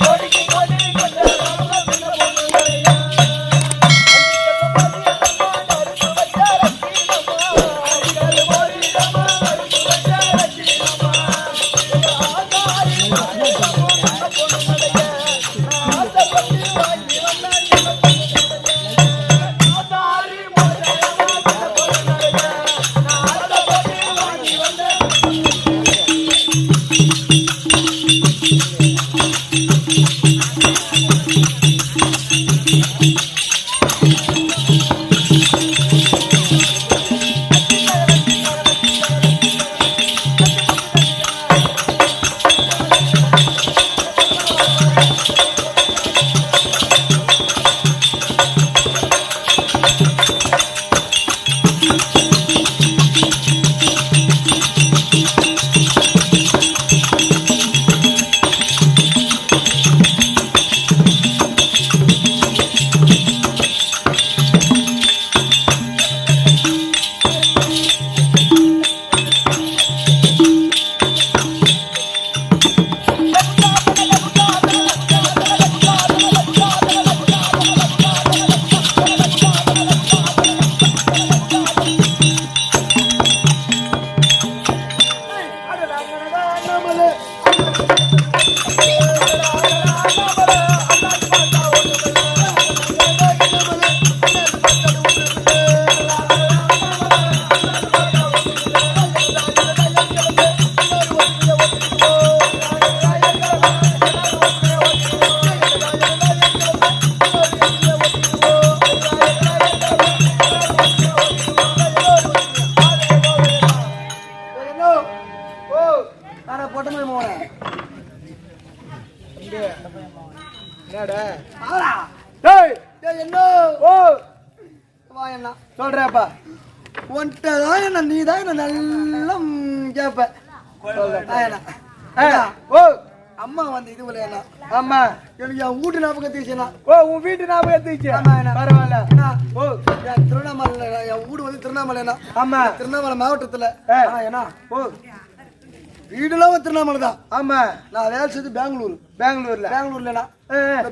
என்ன என்ன? பரவாயில்ல. என்ன ஓ. திருவண்ணாமலை என் வீடு வந்து திருவண்ணாமலைண்ணா ஆமா. திருவண்ணாமலை மாவட்டத்துல. ஏ. ஆ, என்ன ஓ. வீடுலாம் திருவண்ணாமலை தான். ஆமா. நான் வேலை செய்து பெங்களூர். பெங்களூர்ல. பெங்களூர்லண்ணா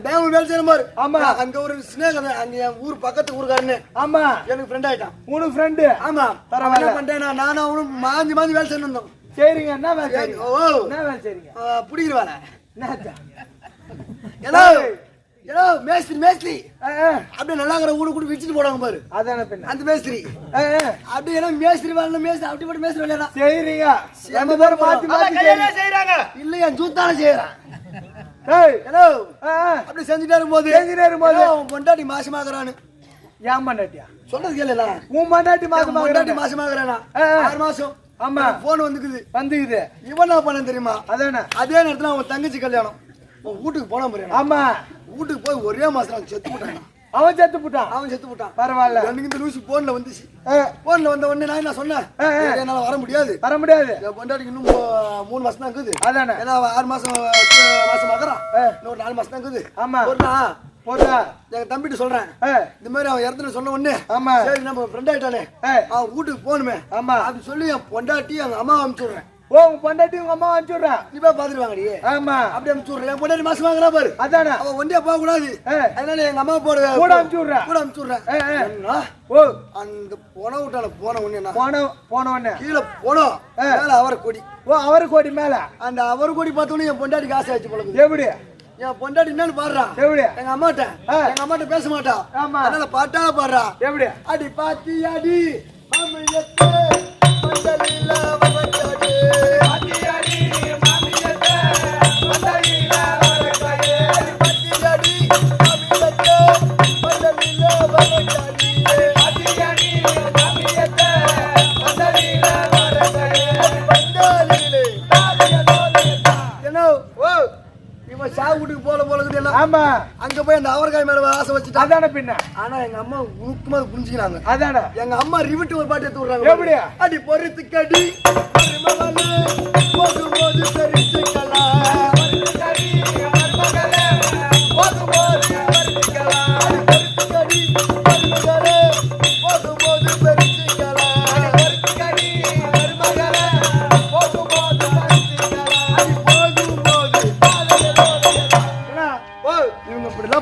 பெங்களூர் வேலை செய்யணும் பாரு. ஆமா. அங்க ஒரு ஸ்னேகம் அங்க என் ஊர் பக்கத்து ஊருக்காரன்னு. ஆமா. எனக்கு ஃப்ரெண்ட் ஆயிட்டான். உனக்கு ஃப்ரெண்டு ஆமா. பரவாயில்ல. என்ன பண்ணிட்டேன் நானும் அவனும் மாஞ்சி மாஞ்சி வேலை செஞ்சிருந்தோம் சரிங்க என்ன வேலை ஓ. என்ன வேலை செய்றீங்க? பிடிக்கிறவானே என்னச்சா ஏதோ ஏதோ மேஸ்திரி மேஸ்திரி. அப்படியே நல்லா இருக்கிற வீடு கூட விரிச்சிட்டு போடுவாங்க பாரு. அதானே பின்ன. அந்த மேஸ்திரி. அப்படியே ஏன்னா மேஸ்திரி வேலை மேஸ்திரி அப்படி போட்டு மேஸ்திரி வேலையா செய்றீங்க. ரெண்டு பேரும் மாத்தி மாத்தி செய்யறாங்க இல்ல என் ஜூத்தான செய்யறான் ஏ, அப்படி செஞ்சுட்டே இருக்கும்போது செஞ்சுட்டே இருக்கும்போது. அவன் பொண்டாட்டி மாசமாகறான்னு. ஏன் பண்ணாட்டியா சொல்றது கேளுல உன் மண்டாட்டி மாசமா பொண்டாட்டி மாசமாகறானா. ஆறு மாசம். ஆமா. போன் வந்துக்குது. வந்துக்குது. இவன் என்ன பண்ண தெரியுமா? அதானே. அதே நேரத்துல அவன் தங்கச்சி கல்யாணம். வீட்டுக்கு போனா பாரு ஆமா. வீட்டுக்கு போய் ஒரே மாசம் செத்து போட்டான். அவன் செத்து போட்டான். அவன் செத்து போட்டான். பரவாயில்ல. எனக்கு இந்த நியூஸ் போன்ல வந்துச்சு. போன்ல வந்த உடனே நான் என்ன சொன்னேன்? ஆ, ஆ. "ஏய், என்னால வர முடியாது. வர முடியாது. பொண்டாட்டிக்கு இன்னும் மூணு மாசம் தான் இருக்குது. அதானே. ஏன்னா ஆறு மாசம் மாசம் ஆகுறான். இன்னொரு நாலு மாசம் தான் இருக்குது. ஆமா. ஒரு நாள் போதா எங்க தம்பிட்டு சொல்றேன். இந்த மாதிரி அவன் இறந்துன்னு சொன்ன உடனே ஆமா. சரி நம்ம ஃப்ரெண்ட் ஆயிட்டானே. அவன் வீட்டுக்கு போகணுமே. ஆமா. அப்படி சொல்லி என் பொண்டாட்டி எங்க அம்மா அனுப்பிச்சு ஓ உன் பொண்டாட்டி உங்க அம்மா அனுப்பிச்சுடுறான் நீ போய் பாத்துட்டு வாங்கடி. ஆமா. அப்படி அனுப்பிச்சு விடுறேன் என் பொண்டாட்டி மாசம் வாங்குறா பாரு. அதானே? அவன் ஒண்டியா போக கூடாது. அதனால எங்க அம்மா போட கூட அனுப்பிச்சு விடுறேன். கூட அனுப்பிச்சு விடுறேன் ஏ, ஏ. என்ன? ஓ. அந்த போன விட்டால போன நான் போன போன உடனே. கீழே போனோம். மேல அவரை கொடி. ஓ அவரு கோடி மேல. அந்த அவர் கொடி பார்த்தோன்னே என் பொண்டாட்டிக்கு ஆசை ஆச்சு பழகுது எப்படி? என் பொண்டாட்டி என்னன்னு பாடுறா. எப்படி? எங்க அம்மாட்ட. எங்க அம்மாட்ட பேச மாட்டா. ஆமா. அதனால பாட்டால பாடுறா. எப்படி? அடி பாத்தி அடி மாமியத்தே மண்டலில எல்லாம் ஆமா. அங்க போய் அந்த அவரைக்காய் மேல ஆசை வச்சுட்டான் அதானே பின்ன. ஆனா எங்க அம்மா உருக்கமா புரிஞ்சுக்கிறாங்க. அதானே. எங்க அம்மா ரிவிட்டு ஒரு பாட்டு எடுத்து விடுறாங்க? அடி பொறுத்து கடி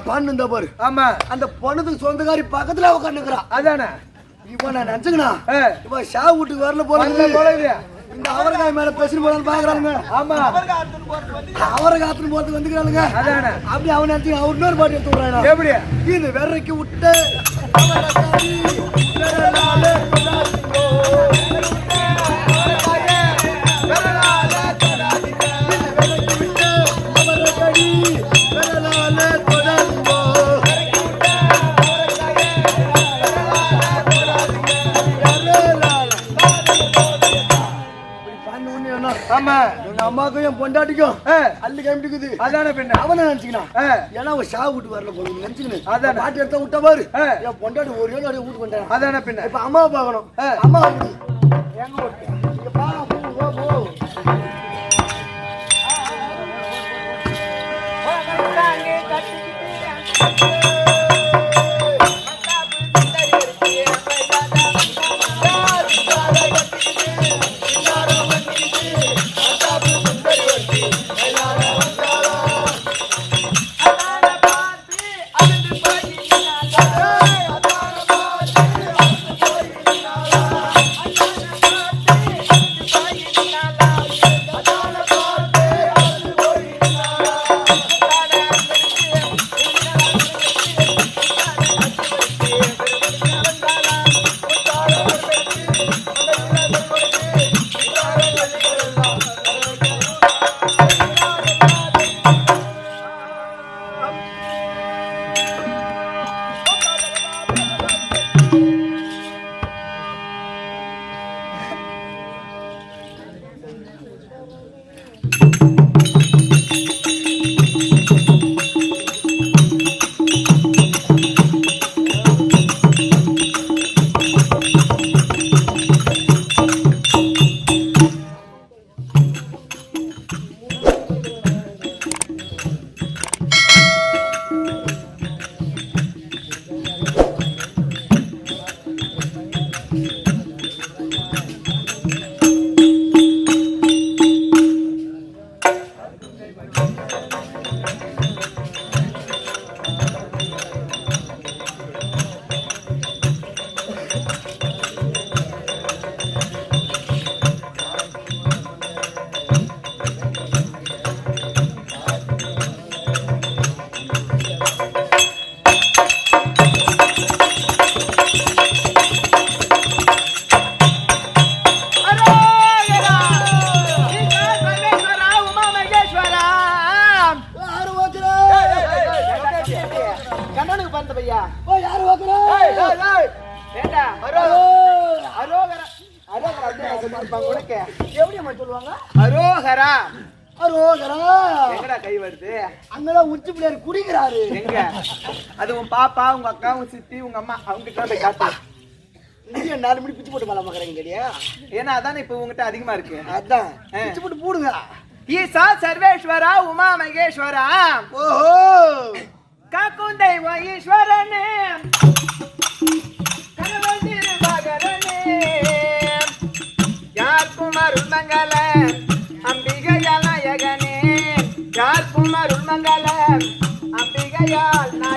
பாண்டு இருந்தா பாரு. ஆமா. அந்த பொண்ணுக்கு சொந்தக்காரி பக்கத்துல உட்காந்துக்கிறா அதானே? இப்போ நான் நினைச்சுக்கணா இப்போ ஷா வீட்டுக்கு வரல இது. இந்த அவரகாய் மேல பேசிட்டு போறான்னு பாக்குறாங்க ஆமா. அவரை காத்துன்னு போறதுக்கு வந்துக்கிறானுங்க. அதானே? அப்படி அவன் நினைச்சு அவர் இன்னொரு பாட்டு எடுத்து விடுறான்? எப்படி? இது வெறக்கி விட்டு ஆமா எங்க அம்மாக்கும் என் பொண்டாட்டிக்கும் அள்ளு கிளம்பிட்டுக்குது அதானே பின்ன அவனை நினைச்சுக்கினான் ஏ, ஏன்னா அவன் ஷா விட்டு வரல போல நினைச்சுக்கினு அதானே. பாட்டு எடுத்தா விட்ட பாரு. என் பொண்டாட்டி ஒரு ஏழு வந்துட்டான் அதானே பின்ன இப்ப அம்மாவை பார்க்கணும் ஆ. அம்மா எங்க ஓட்டு இங்க பாப்பா உங்க அக்கா உங்க சித்தி உங்க அம்மா அவங்க கிட்ட போய் காட்டு. இங்க நாலு மணி பிச்சு போட்டு மேல பாக்குறீங்க கேடியா ஏன்னா அதானே இப்ப உங்ககிட்ட அதிகமா இருக்கு. அதான். பிச்சு போட்டு போடுங்க. ஈசா சர்வேஸ்வரா உமா மகேஸ்வரா. ஓஹோ. காக்கும் தெய்வ ஈஸ்வரனே யாருக்கும் அருள் மங்கள அம்பிகையால் நாயகனே. யாருக்கும் அருள் மங்கள அம்பிகையால் நாயகனே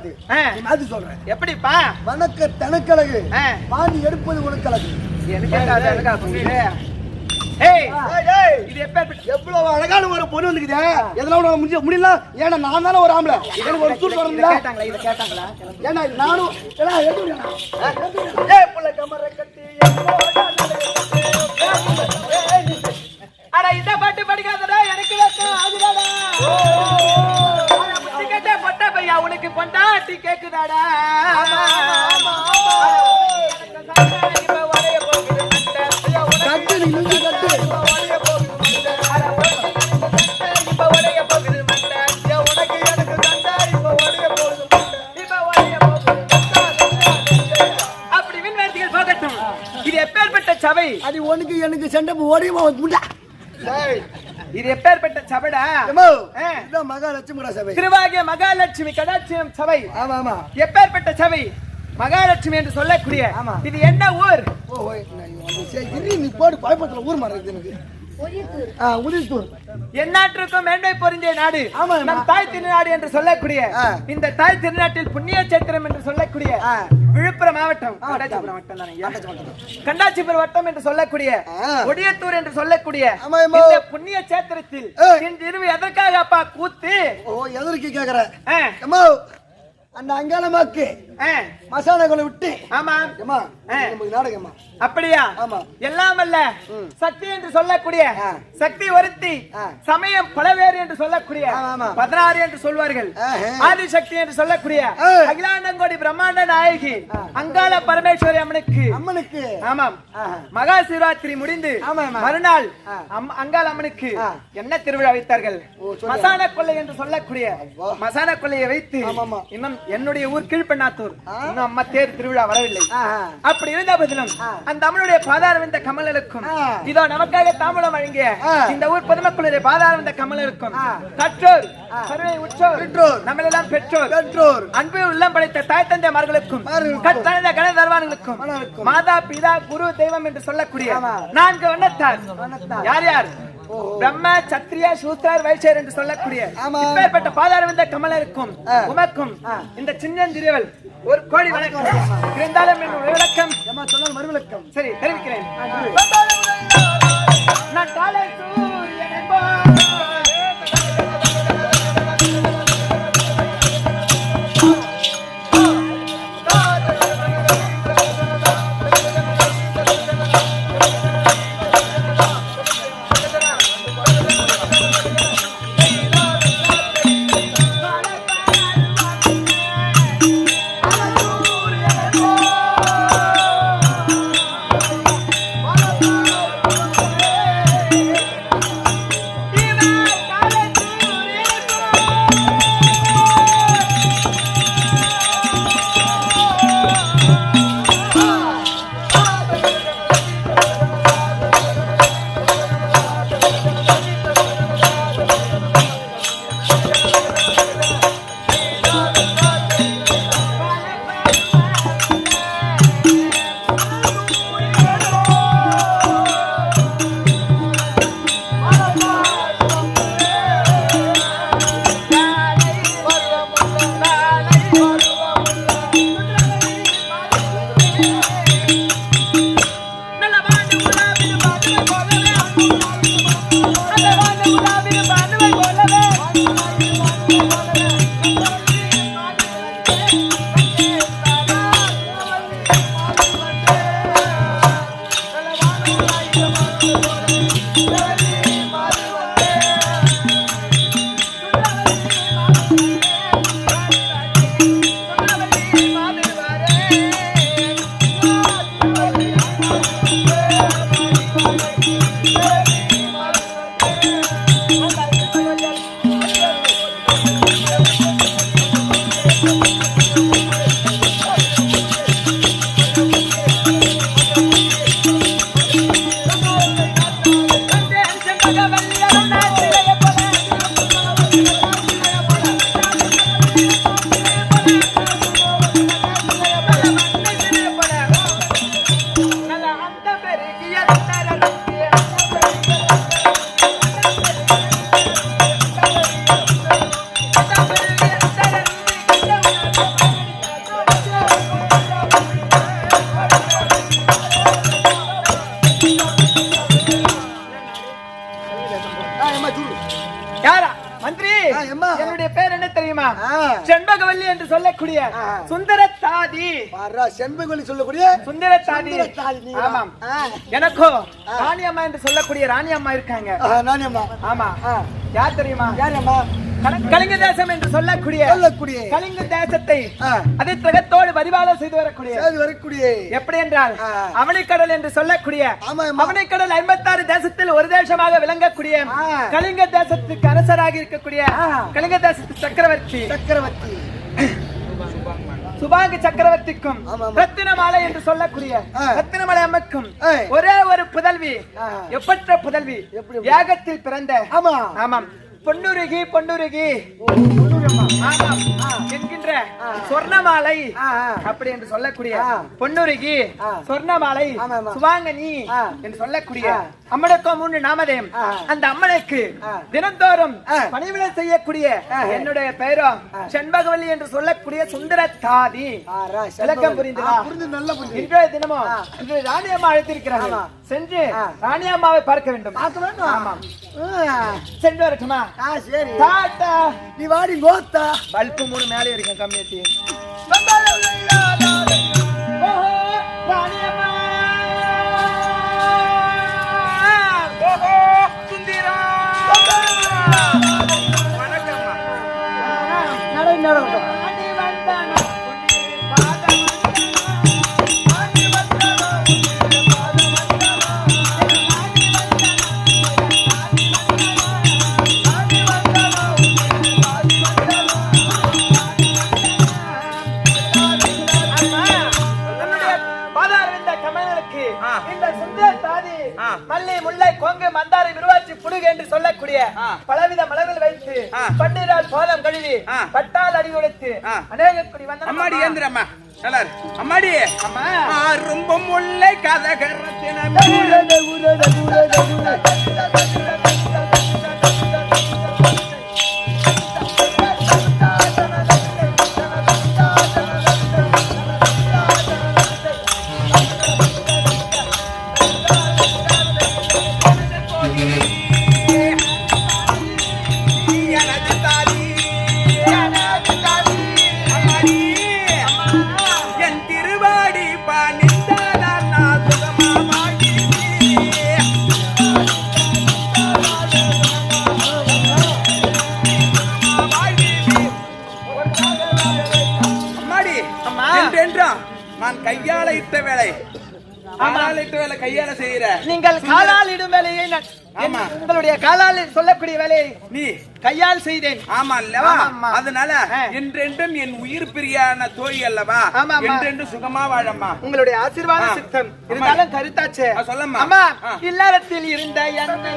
இல்லையம்மா அது சொல்றேன். எப்படிப்பா? வணக்க தனக்கழகு. பாண்டி எடுப்பது உனக்கழகு எனக்கு இது எப்ப எவ்வளவு அழகான ஒரு பொண்ணு வந்துக்குதே. உனக்கு முடிஞ்ச முடியல? ஏன்னா நான் தானே ஒரு ஆம்பளை. எனக்கு ஒரு சூட் வரல கேட்டாங்களா? இத கேட்டாங்களா? ஏன்னா நானும் ஏன்னா ஏய் புள்ள கமர கட்டி மண்டை. அப்படி விண்வெளிகள் போகட்டும் இது எப்பேற்பட்ட சபை? அது உனக்கு எனக்கு சண்டை ஓடியுமா முண்டா. இது எப்பேற்பட்ட சபைடா? சபை. திருவாகிய மகாலட்சுமி கடாட்சியம் சபை. ஆமா ஆமா எப்பேற்பட்ட சபை? மகாலட்சுமி என்று சொல்லக்கூடிய ஆமா. இது என்ன ஊர்? நீ போடு பாய்பத்துல ஊர் மாறுது எனக்கு. எந்நாட்டிற்கும் மேன்மை பொருந்திய நாடு. நம் தாய் திருநாடு என்று சொல்லக்கூடிய. இந்த தாய் திருநாட்டில் புண்ணிய சேத்திரம் என்று சொல்லக்கூடிய. விழுப்புரம் மாவட்டம். கண்டாச்சிபுரம் வட்டம் என்று சொல்லக்கூடிய. ஒடியத்தூர் என்று சொல்லக்கூடிய. இந்த புண்ணிய சேத்திரத்தில். இன்று இரவு எதற்காக அப்பா கூத்து? ஓ எதற்கு கேக்குற? ஆ, ஏம்மா அந்த அங்காளமாக்கு ஆ, மசாலாக்களை விட்டு. ஆமா. அப்படியா ஆமா. எல்லாம் அல்ல சக்தி என்று சொல்லக்கூடிய. சக்தி ஒருத்தி. சமயம் பலவேறு என்று சொல்லக்கூடிய. பதினாறு என்று சொல்வார்கள். ஆதிசக்தி என்று சொல்லக்கூடிய. அகிலாண்டங்கோடி பிரம்மாண்ட நாயகி அங்காள பரமேஸ்வரி அம்மனுக்கு அம்மனுக்கு ஆமாம். மகா சிவராத்திரி முடிந்து. மறுநாள் அங்காள அம்மனுக்கு. என்ன திருவிழா வைத்தார்கள். மசான கொள்ளை என்று சொல்லக்கூடிய. மசான கொள்ளையை வைத்து. இன்னும் என்னுடைய ஊர் கீழ்பெண்ணாத்தூர். இன்னும் அம்மா தேர் திருவிழா வரவில்லை. அப்படி இருந்த போதிலும். அந்த அம்மனுடைய பாதாரவிந்த கமலருக்கும் ஆ. இதோ நமக்காக தாம்பூலம் வழங்கிய. இந்த ஊர் பொதுமக்களுடைய பாதாரவிந்த கமலருக்கும் ஆ. கற்றோர். கருணை உற்றோர் பெற்றோர். நம்மளெல்லாம் பெற்றோர் பெற்றோர் அன்பு உள்ளம் படைத்த தாய் தந்தைமார்களுக்கும் மார்களுக்கும். கட்டளைந்த கண மன்னருக்கும். மாதா பிதா குரு தெய்வம் என்று சொல்லக்கூடிய. நான்கு வண்ணத்தார். யார் யார் பிரம்ம சத்திரிய சூத்திரர் வைசியர் என்று சொல்லக்கூடிய. இப்பேற்பட்ட பாதாரவிந்த கமலருக்கும் ஆ. உமக்கும். இந்த சின்னஞ்சிறியவள் ஒரு கோடி வணக்கம் இருந்தாலும் என் விளக்கம் சொன்னால் மறுவிளக்கம் சரி தெரிவிக்கிறேன். நான் காலை எனக்கோ ராணி அம்மா என்று சொல்லக்கூடிய ராணி அம்மா இருக்காங்க ஆ, நானியம்மா ஆமா. யார் தெரியுமா கல- கலிங்க தேசம் என்று சொல்லக்கூடிய சொல்லக்கூடிய கலிங்க தேசத்தை. அதை திரகத்தோடு பரிபாலம் செய்து வரக்கூடிய சேது வரக்கூடிய எப்படி என்றால். அவனிக்கடல் என்று சொல்லக்கூடிய. அவனிக்கடல் ஐம்பத்தாறு தேசத்தில் ஒரு தேசமாக விளங்கக்கூடிய. கலிங்க தேசத்துக்கு அரசராக இருக்கக்கூடிய. கலிங்க தேசத்து சக்கரவர்த்தி சக்கரவர்த்தி சுபாங்க சக்கரவர்த்திக்கும். ரத்தினமாலை என்று சொல்லக்கூடிய. ரத்தினமலை அம்மக்கும். ஒரே ஒரு புதல்வி. எப்பற்ற புதல்வி? யாகத்தில் பிறந்த ஆமா ஆமாம் பொன்னுருகி பொன்னுருகி என்கின்ற சொர்ணமாலை. அப்படி என்று சொல்லக்கூடிய. பொன்னுருகி. சொர்ணமாலை. சுவாங்கனி. என்று சொல்லக்கூடிய ஆ. அம்மனுக்கு மூன்று நாமதேயம் ஆ. அந்த அம்மனுக்கு. தினந்தோறும். பணிவிடை செய்யக்கூடிய. என்னுடைய பெயரும் செண்பகவல்லி என்று சொல்லக்கூடிய சுந்தர தாதி விளக்கம் புரிந்ததா? புரிந்து நல்ல புரிந்து இன்றைய தினமும் ஆ. இன்று ராணி அம்மா அழைத்திருக்கிறார்கள். சென்று ஆ. ராணி அம்மாவை பார்க்க வேண்டும். பார்க்க வேண்டும்? ஆமாம். சென்று வரட்டுமா? ஆ சரி. டாட்டா நீ வாடி கோத்தா பல்பு மூணு மேலே இருக்கும் கம்மியத்தி மல்லி கொங்கு மந்தாரை விருவாச்சி புடுகு என்று சொல்லக்கூடிய. பலவித மலர்கள் வைத்து. பன்னீரால் பாதம் கழுவி. பட்டால் அடி உடைத்து. அநேக குடி வந்த அம்மாடி ஏந்திரம்மா நல்லா. அம்மாடி அம்மா ரொம்ப முல்லை கதகரத்தினமே என்றென்றும் நான் கையால இட்ட வேலை காலால இட்ட வேலை கையால செய்யற நீங்கள் காலால் இடும் வேலையை ஆமா. உங்களுடைய காலால் சொல்லக்கூடிய வேலையை நீ கையால் செய்தேன் ஆமா அல்லவா. அதனால. என்றென்றும் என் உயிர் பிரியான தோழி அல்லவா. என்றென்றும் சுகமா வாழம்மா உங்களுடைய ஆசீர்வாத. சித்தம். இருந்தாலும் கருத்தாச்சே சொல்லம்மா. அம்மா. இல்லறத்தில் இருந்த என்னை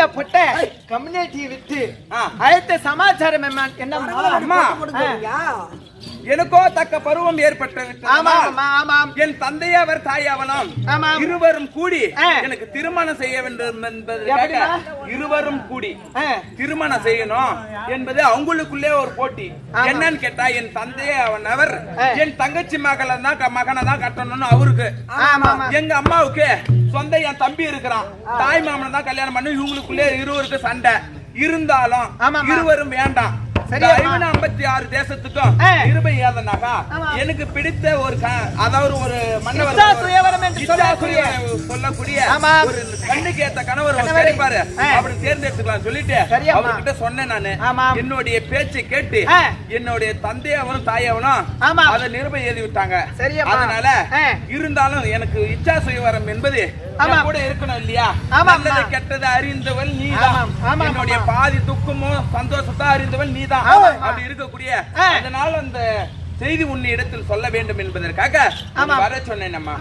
ஆ. இந்த பொட்டை கம்யூனிட்டி வித்து ஆ. அழைத்த சமாச்சாரம் என்ன என்னம்மா. எனக்கோ தக்க பருவம் ஏற்பட்டு ஆமா விட்டதனால் ஆமா ஆமாம் என் தந்தையவர் தாயாவலாம் ஆமாம். இருவரும் கூடி. எனக்கு திருமணம் செய்ய வேண்டும் எப்படிம்மா? இருவரும் கூடி. திருமணம் செய்யணும் என்பது அவங்களுக்குள்ளே ஒரு போட்டி. என்னன்னு கேட்டா என் தந்தையே அவன் அவர். என் தங்கச்சி மகளை தான் மகனை தான் கட்டணும்னு அவருக்கு எங்க அம்மாவுக்கு சொந்த என் தம்பி இருக்கிறான் தாய் மாமனை தான் கல்யாணம் பண்ணி இவங்களுக்குள்ளே இருவருக்கு சண்டை இருந்தாலும். இருவரும் வேண்டாம். ஐம்பத்தி ஆறு தேசத்துக்கும். இருபை ஏதனாகா. எனக்கு பிடித்த ஒரு அதாவது ஒரு மன்னவர் சொல்லக்கூடிய. கண்ணுக்கு ஏத்த கணவர். அப்படி தேர்ந்தெடுத்துக்கலாம் சொல்லிட்டு. அவர்கிட்ட சொன்னேன் நானு. என்னுடைய பேச்சை கேட்டு. என்னுடைய தந்தையவனும் தாயவனும். அதை நிருபை எழுதி விட்டாங்க. அதனால. இருந்தாலும் எனக்கு இச்சா சுயவரம் என்பது கூட இருக்கணும் இல்லையா நல்லது. கெட்டது அறிந்தவள் நீதான் என்னுடைய. பாதி துக்கமும் சந்தோஷத்தை அறிந்தவள் நீதான். அப்படி இருக்கக்கூடிய. அதனால அந்த செய்தி உன்னை இடத்தில் சொல்ல வேண்டும் என்பதற்காக. வர சொன்னேன் அம்மா.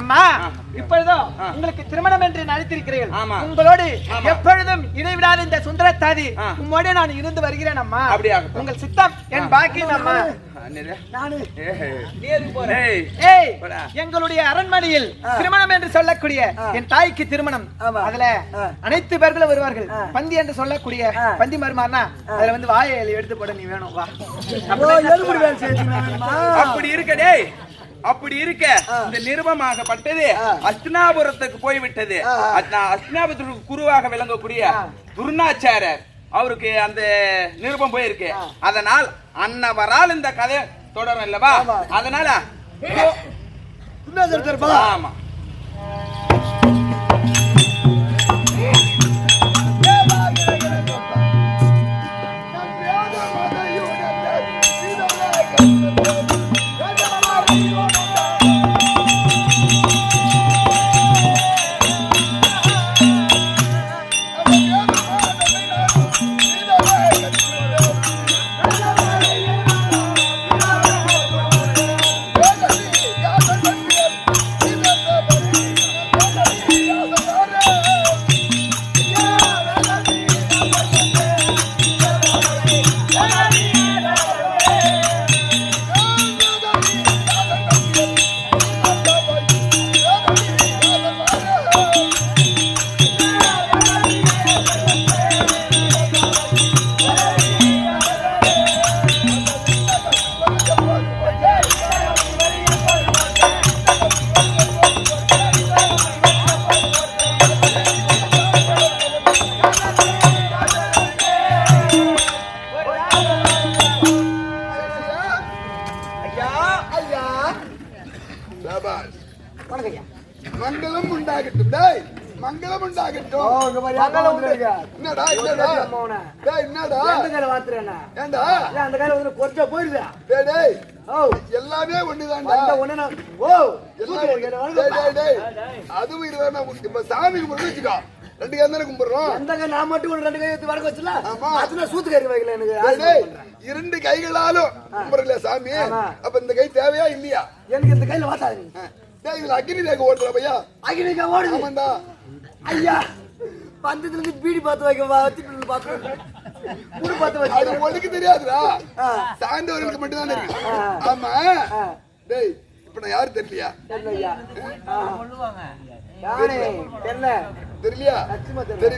இப்பொழுதும். உங்களுக்கு திருமணம் என்று நினைத்திருக்கிறீர்கள் ஆமா. உங்களோடு. எப்பொழுதும் இடைவிடாத இந்த சுந்தரத்தாதி. உம்மோடு நான் இருந்து வருகிறேன் அம்மா அப்படியாகட்டும். உங்கள் சித்தம் என் பாக்கியம் அம்மா எங்களுடைய அரண்மனையில் திருமணம் என்று சொல்லக்கூடிய என் தாய்க்கு திருமணம். அதுல. அனைத்து பேர்களும் வருவார்கள். பந்தி என்று சொல்லக்கூடிய. பந்தி மருமானா அதுல வந்து வாயை எடுத்து போட நீ வேணும் வா. அப்படி இருக்க டேய். அப்படி இருக்க. இந்த நிருபமாகப்பட்டது அஸ்தினாபுரத்துக்கு போய் விட்டது ஆ. அஸ்னா- அஸ்தினாபுரத்துக்கு குருவாக விளங்கக்கூடிய துருணாச்சாரர். அவருக்கு அந்த நிருபம் போயிருக்கு. அதனால் அன்னவரால் இந்த கதை தொடரும் இல்லவா. அதனால ஆமா மங்களம் உண்டாகட்டும் டேய் மங்களம் உண்டாகட்டும் என்னடா என்னடா. டேய் என்னடா? எந்த கையில வாத்துறேன்னா ஏண்டா அந்த கையில வந்து கொஞ்சா போயிருதா? டேய் டேய். ஓ. எல்லாமே ஒண்ணுதான்டா. ஓ ஒண்ணு. டேய் டேய் அதுவும் இதுதான்டா இப்ப சாமி கும்பிட்டு வச்சுக்கோ. ரெண்டு கை தானே கும்பிடுறோம். எந்த கை நான் மட்டும் ஒரு ரெண்டு கை எடுத்து வணக்கம் வச்சுல? ஆமா. அதுல சூத்து கறி வைக்கல எனக்கு. இரண்டு கைகளாலும் கும்பிடல சாமி. அப்ப இந்த கை தேவையா இல்லையா? எனக்கு இந்த கையில வாத்தாது இதுல அக்னி ரேகை ஓடுற பையா. அகிலிக்கா ஓடுது? ஆமாண்டா. ஐயா பந்தத்துல இருந்து பீடி பார்த்து வைக்க வச்சு பார்த்து குடு பார்த்து அது வச்சு உனக்கு தெரியாதுடா. ஆ. சார்ந்தவர்களுக்கு மட்டும் தான் தெரியும். ஆமா. டேய் இப்ப நான் யாரு தெரியலையா? தெரியல ஐயா. ஆ. யானே தெரியல. தெரியலையா? லட்சுமா தெரியல.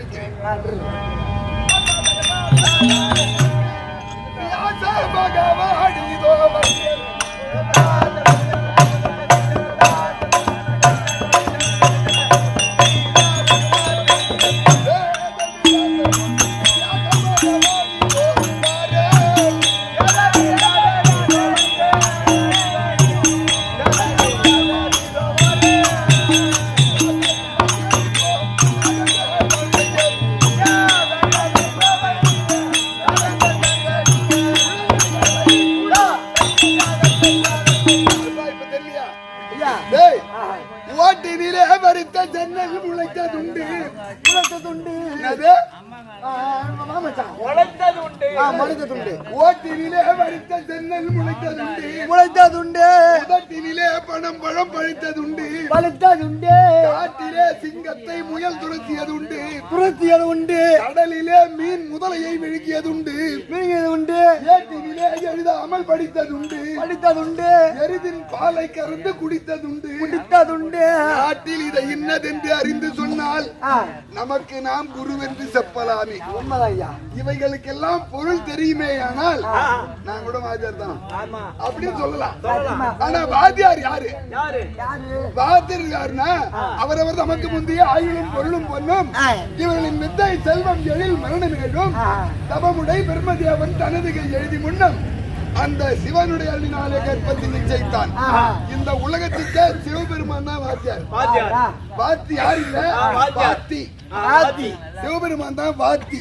பழித்ததுண்டு பழுத்ததுண்டு காட்டிலே சிங்கத்தை முயல் துரத்தியதுண்டு. புரத்தியது உண்டு கடலிலே மீன் முதலையை விழுங்கியதுண்டு. மீது உண்டு ஏட்டினிலே எழுதாமல் படித்ததுண்டு. படித்ததுண்டு. எருதின் பாலை கறந்து குடித்ததுண்டு. குடித்ததுண்டு. நாட்டில் இதை இன்னதென்று அறிந்து சொன்னால் நமக்கு நாம் குருவென்று செப்பலாமே. உண்மைதான் ஐயா இவைகளுக்கெல்லாம் பொருள் தெரியுமே ஆனால் நான் கூட வாத்தியார் தான் அப்படின்னு சொல்லலாம். ஆனா வாத்தியார் யாரு? யாரு? யாருன்னா அவரவர் நமக்கு முந்தைய ஆயுளும் பொருளும் ஆ. இவர்களின் வித்தை செல்வம் எழில் மரண நிகழும். ஆ. தவமுடை பிரம்மதேவன் தனது எழுதி முன்னம் அந்த சிவனுடைய அருளினாலே கற்பத்தை நிச்சயித்தான். இந்த உலகத்துக்கே சிவபெருமான் தான் வாத்தியார். வாத்தியார். யார் இல்ல. வாத்தி. சிவபெருமான் தான் வாத்தி.